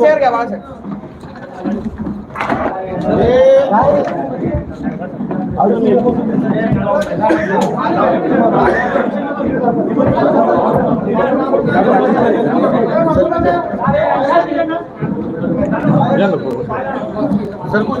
Chair घ्या बाळासाहेब. सरकून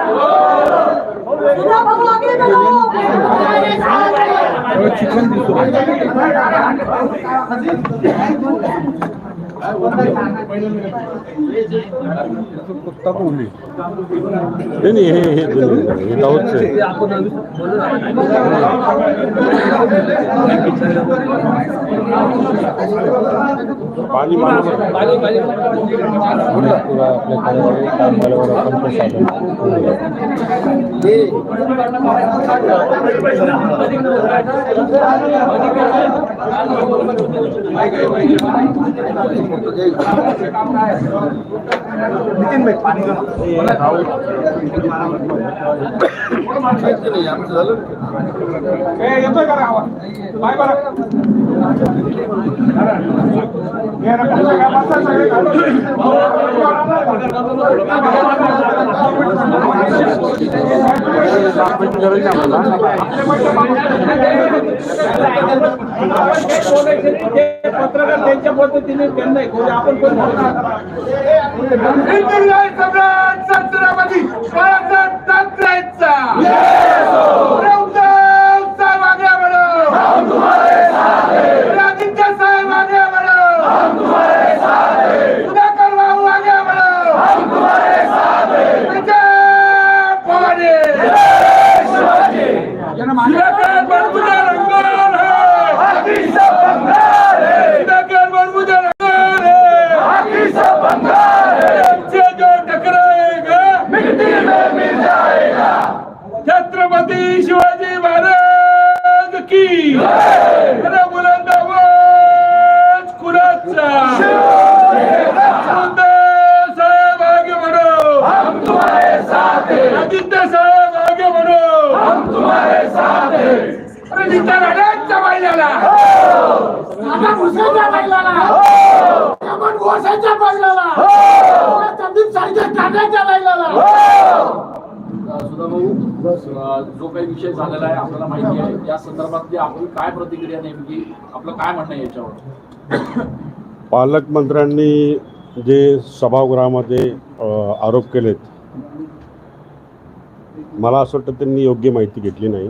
شكرا لكم कुत्ता कोहली नाही नाही हे हे हे पाणी आपल्या कार्यालयात काम झाल्यावर आपण प्रसाद नितीन भाई पाणी घेऊन ए, येतोय का रे आवाज? काय बरं? पत्रकार त्यांच्या पद्धतीने त्यांना आपण कोण सम्राट भुसाच्या बैलाला आपण घोसाच्या बैलाला संदीप सारख्या काट्याच्या बैलाला जो काही विषय झालेला आहे आपल्याला माहिती आहे. या संदर्भातली आपली काय प्रतिक्रिया नेमकी आपलं काय म्हणणं आहे याच्यावर? पालकमंत्र्यांनी जे सभागृहामध्ये आरोप केलेत मला असं वाटतं त्यांनी योग्य माहिती घेतली नाही.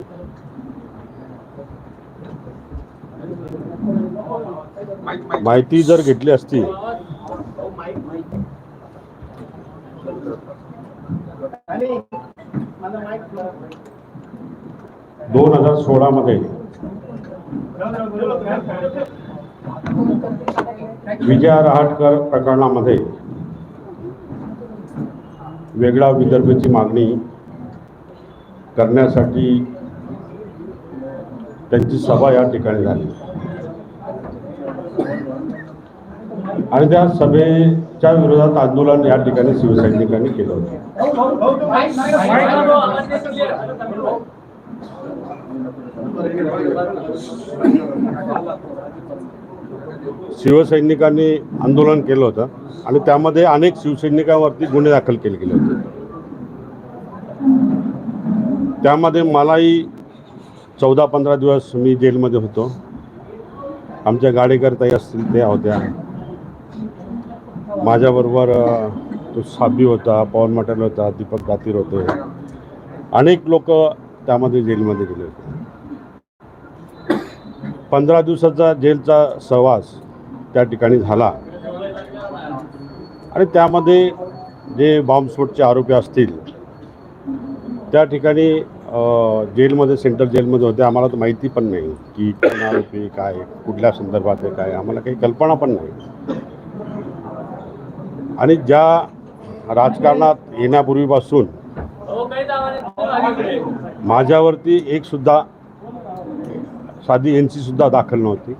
माहिती जर घेतली असती. दोन हजार सोळा मध्ये. विजया रहाटकर प्रकरणामध्ये वेगळा विदर्भची मागणी करण्यासाठी त्यांची सभा या ठिकाणी झाली. आणि त्या सभेच्या विरोधात आंदोलन या ठिकाणी शिवसैनिकांनी केलं होतं. शिवसैनिकांनी आंदोलन केलं होतं आणि त्यामध्ये अनेक शिवसैनिकांवरती गुन्हे दाखल केले गेले होते. त्यामध्ये मलाही चौदा पंधरा दिवस मी जेलमध्ये होतो. आमच्या गाडेकरताई असतील त्या होत्या. माझ्याबरोबर तो साबी होता पवन मटेल होता दीपक दातीर होते. अनेक लोक त्यामध्ये जेलमध्ये गेले होते. पंधरा दिवसाचा जेलचा सहवास त्या ठिकाणी झाला. आणि त्यामध्ये जे बॉम्बस्फोटचे आरोपी असतील त्या ठिकाणी जेलमध्ये सेंट्रल जेलमध्ये होते. आम्हाला तर माहिती पण नाही की कोण आरोपी काय कुठल्या संदर्भात आहे काय आम्हाला काही कल्पना पण नाही. आणि ज्या राजकारणात येण्यापूर्वीपासून माझ्यावरती एक सुद्धा साधी एन सुद्धा दाखल नव्हती.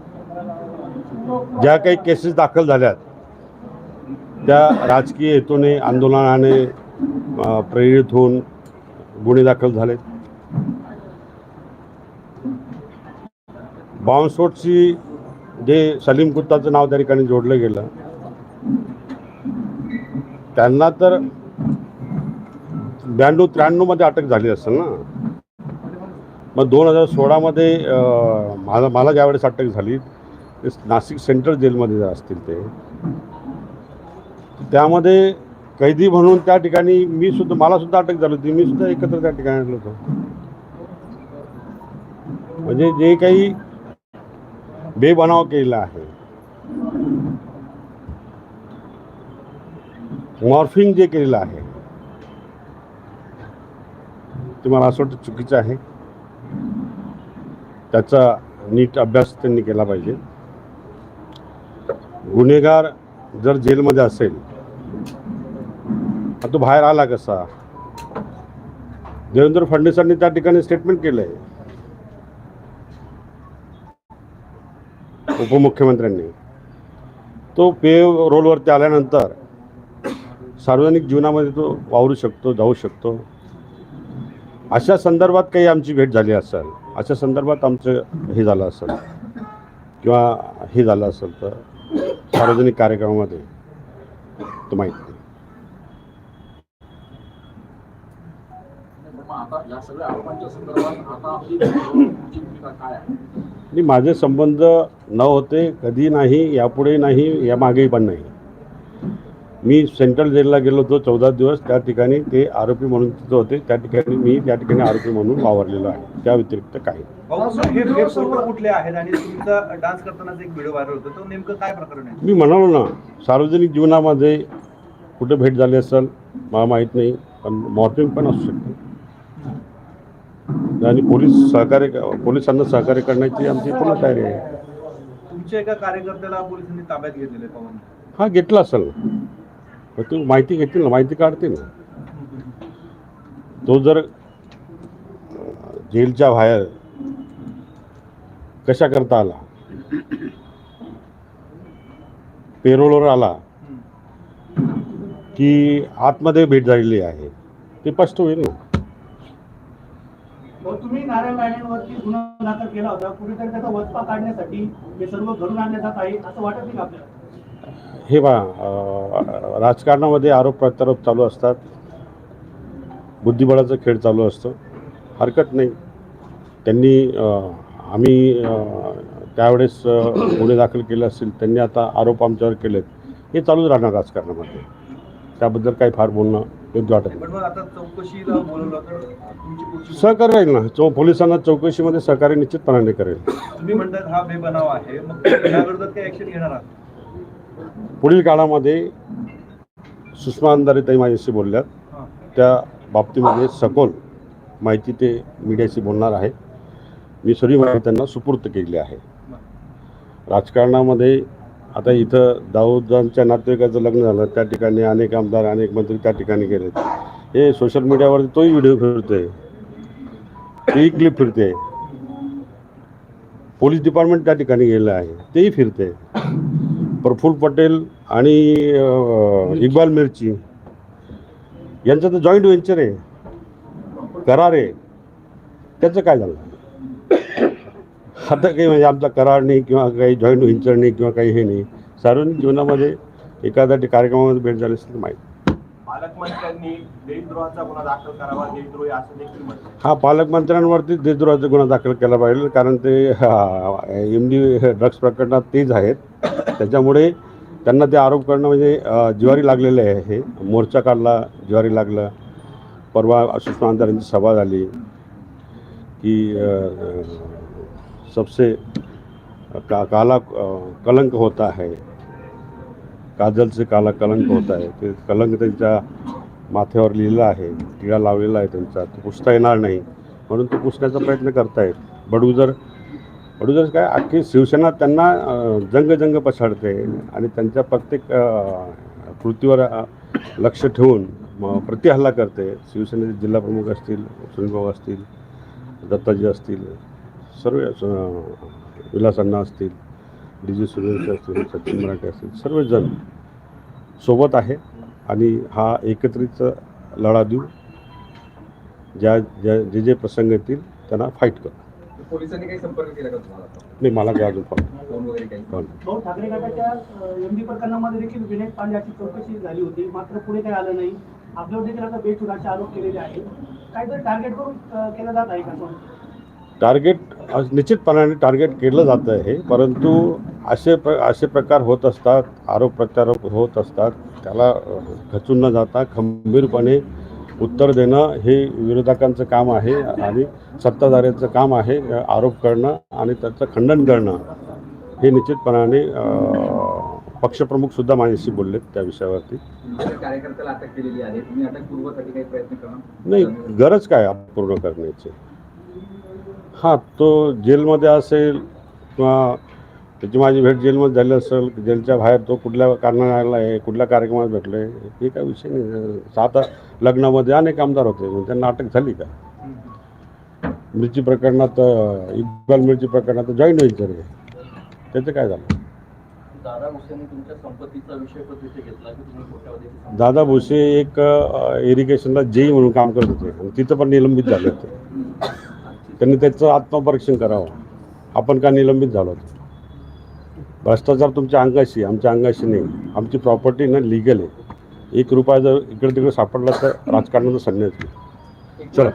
ज्या काही केसेस दाखल झाल्यात त्या राजकीय हेतूने आंदोलनाने प्रेरित होऊन गुन्हे दाखल झालेत बॉम्बस्फोटची जे सलीम कुत्ताचं नाव त्या ठिकाणी जोडलं गेलं. त्यांना तर ब्याण्णव त्र्याण्णवमध्ये अटक झाली असेल ना. मग दोन हजार सोळामध्ये मला मला ज्यावेळेस अटक झाली नाशिक सेंट्रल जेलमध्ये असतील ते त्यामध्ये कैदी म्हणून त्या ठिकाणी मी सुद्धा मला सुद्धा अटक झाली होती. मी सुद्धा एकत्र त्या ठिकाणी आलो होतो. म्हणजे जे काही बेबनाव केलेला आहे मॉर्फिंग जे केलेलं आहे ते मला असं वाटतं चुकीचं आहे. त्याचा नीट अभ्यास त्यांनी केला पाहिजे. गुन्हेगार जर जेलमध्ये असेल तर तो बाहेर आला कसा? देवेंद्र फडणवीसांनी त्या ठिकाणी स्टेटमेंट केलं आहे उपमुख्यमंत्र्यांनी. तो पे रोलवरती आल्यानंतर सार्वजनिक जीवनामध्ये तो वावरू शकतो जाऊ शकतो. अशा संदर्भात काही आमची भेट झाली असेल अशा संदर्भात आमचं हे झालं असेल किंवा हे झालं असेल तर सार्वजनिक कार्यक्रमामध्ये तो माहीत नाही माझे संबंध न होते कधी नाही यापुढे नाही या मागेही पण नाही. मी सेंट्रल जेलला गेलो होतो चौदा दिवस. त्या ठिकाणी ते आरोपी म्हणून तिथं होते. त्या ठिकाणी मी त्या ठिकाणी आरोपी म्हणून वावरलेलो आहे. त्या व्यतिरिक्त काही मी म्हणालो ना सार्वजनिक जीवनामध्ये कुठे भेट झाली असेल मला माहीत नाही पण मॉर्निंग पण असू शकते. आणि पोलीस सहकार्य पोलिसांना सहकार्य करण्याची आमची पूर्ण तयारी आहे. तुमच्या एका कार्यकर्त्याला पोलिसांनी ताब्यात घेतलेलं हा घेतला असेल. मग तू माहिती घेतील ना माहिती काढतील ना. तो जर जेलच्या बाहेर कशा करता आला? पेरोलवर आला की आतमध्ये भेट झालेली आहे ते स्पष्ट होईल ना. हो, तुम्ही नारायण राणेंवरती गुन्हा दाखल केला होता. कुठेतरी त्याचा वचपा काढण्यासाठी हे सर्व घडून आणण्यात जात आहे असं वाटत नाही आपल्याला? हे बा राजकारणामध्ये आरोप प्रत्यारोप चालू असतात. बुद्धिबळाचा खेळ चालू असतो. हरकत नाही. त्यांनी आम्ही त्यावेळेस गुन्हे दाखल केले असतील त्यांनी आता आरोप आमच्यावर केलेत. हे चालूच राहणार राजकारणामध्ये. त्याबद्दल काही फार बोलणं योग्य वाटत सहकार्य राहील ना. चौ पोलिसांना चौकशीमध्ये सहकार्य निश्चितपणाने करेल. तुम्ही म्हणतात हा बेबनाव आहे. मग घेणार आहात? पुढील काळामध्ये सुषमा अंधारेताई माझ्याशी बोलल्यात. त्या बाबतीमध्ये सखोल माहिती ते मीडियाशी बोलणार आहे मी सर्व माहिती त्यांना सुपूर्त केली आहे. राजकारणामध्ये आता इथं दाऊदांच्या नातेवाईकाचं लग्न झालं. त्या ठिकाणी अनेक आमदार अनेक मंत्री त्या ठिकाणी गेलेत हे सोशल मीडियावरती तोही व्हिडिओ फिरतोय. तेही क्लिप फिरते. पोलीस डिपार्टमेंट त्या ठिकाणी गेलं आहे. तेही फिरते. प्रफुल्ल पटेल आणि इक्बाल मिर्ची यांचं तर जॉईंट व्हेंचर आहे. करार आहे. त्याचं काय झालं? आता काही म्हणजे आमचा करार नाही किंवा काही जॉईंट व्हेंचर नाही किंवा काही हे नाही. सार्वजनिक जीवनामध्ये एखाद्या कार्यक्रमामध्ये भेट झाली असेल तर माहीत. पालकमंत्र्यांनी देशद्रोहाचा गुन्हा दाखल करावा देशद्रोही असं देखील म्हटलं हा पालकमंत्र्यांवरती देशद्रोहाचा गुन्हा दाखल केला पाहिजे कारण ते एम डी ड्रग्स प्रकरणात तेच आहेत. त्याच्यामुळे त्यांना ते आरोप करणं म्हणजे अ, जिवारी आहे. हे मोर्चा काढला जिवारी लागलं. परवा सुषमा आमदारांची सभा झाली की सबसे का काला कलंक होता है. काजलचं काला कलंक होत आहे. ते कलंक त्यांच्या माथ्यावर लिहिलं आहे. टिळा लावलेला आहे त्यांचा. तो पुसता येणार नाही. म्हणून तो पुसण्याचा प्रयत्न करतायत. बडूजर बडूजर काय अख्खी शिवसेना त्यांना जंग जंग पछाडते आणि त्यांच्या प्रत्येक कृतीवर लक्ष ठेवून म- प्रतिहल्ला करते. शिवसेनेचे जिल्हाप्रमुख असतील सुनीलभाऊ असतील दत्ताजी असतील सर्व विलासांना असतील. डी जी सूर्यवंशी असतील सचिन मराठे असतील सर्वजण सोबत आहे आणि हा एकत्रित लढा देऊ ज्या ज्या जे जे प्रसंग येतील त्यांना फाईट करू. पोलिसांनी काही संपर्क केला का तुम्हाला? नाही मला काय अजून फोन फोन वगैरे काही? फोन. भाऊ ठाकरे गटाच्या एमडी प्रकरणामध्ये देखील विनय पांड्याची चौकशी झाली होती. मात्र पुढे काही आलं नाही. आपल्यावर देखील आता बेचुराचे आरोप केलेले आहेत. काहीतरी टार्गेट करून केलं जात आहे का? टार्गेट निश्चितपणाने टार्गेट केलं जातं आहे परंतु असे प्र असे प्रकार होत असतात आरोप प्रत्यारोप होत असतात त्याला खचून न जाता खंबीरपणे उत्तर देणं हे विरोधकांचं काम आहे आणि सत्ताधाऱ्यांचं काम आहे आरोप करणं आणि त्याचं खंडन करणं. हे निश्चितपणाने अ, पक्षप्रमुखसुद्धा माझ्याशी बोललेत त्या विषयावरती. नाही गरज काय पूर्ण करण्याची? हां तो जेलमध्ये असेल किंवा त्याची माझी भेट जेलमध्ये झाली असेल जेलच्या बाहेर तो कुठल्या कारणाला आहे कुठल्या कार्यक्रमात भेटले हे काय विषय नाही. आता लग्नामध्ये अनेक आमदार होते मग त्यांना अटक झाली का? मिरची प्रकरणात इक्बाल मिरची प्रकरणात जॉईन व्हायचं रे त्याचं काय झालं? दादा भुसे एक इरिगेशनला जेई म्हणून काम करत होते. तिथं पण निलंबित झाले होते. त्यांनी त्याचं आत्मपरीक्षण करावं. आपण का निलंबित झालो? भ्रष्टाचार तुमच्या अंगाशी आमच्या अंगाशी नाही. आमची प्रॉपर्टी ना लिगल आहे. एक रुपया जर इकडे तिकडे सापडला तर राजकारणाचा संन्यास चला.